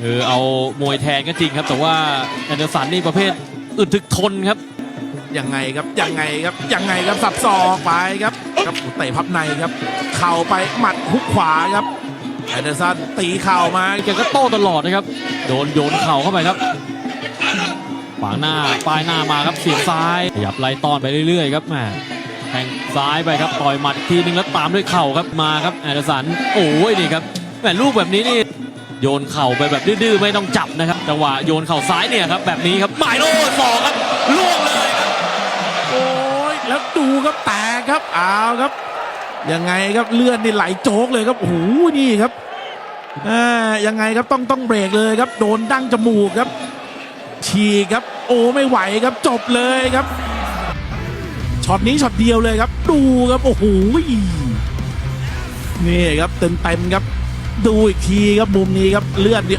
คือเอามวยแทนก็จริงครับ แต่ว่าแอนเดอร์สันนี่ประเภทอึดถึกทนครับยังไงครับยังไงครับยังไงครับสับศอกไปครับครับเตะพับในครับ เข่าไปหมัดฮุกขวาครับแอนเดอร์สันตีเข่ามาแกก็โต้ตลอดนะครับ โดนโยนเข่าเข้าไปครับขวางหน้าป้ายหน้ามาครับเสียบซ้ายขยับไล่ต้อนไปเรื่อยๆครับแหมแทงซ้ายไปครับต่อยหมัดอีกทีนึงแล้วตามด้วยเข่าครับมาครับแอนเดอร์สันโอ้ยนี่ครับแหมลูกแบบนี้นี่ โยนเข่าไปแบบดื้อๆไม่ต้องจับนะครับจังหวะโยนเข่าซ้ายเนี่ยครับแบบนี้ครับหมายโอ้สอกครับล่วงเลยครับโอ้ยแล้วดูครับแตกครับเอาวครับยังไงครับเลื่อนนี่ไหลโจกเลยครับโอ้โหนี่ครับอ่ยังไงครับต้องต้องเบรกเลยครับ โดนดั้งจมูกครับฉีกครับ โอ้ไม่ไหวครับจบเลยครับช็อตนี้ช็อตเดียวเลยครับ ดูครับโอ้โหนี่ครับเต็มเต็มครับ ดูอีกทีครับมุมนี้ครับเลือดนี่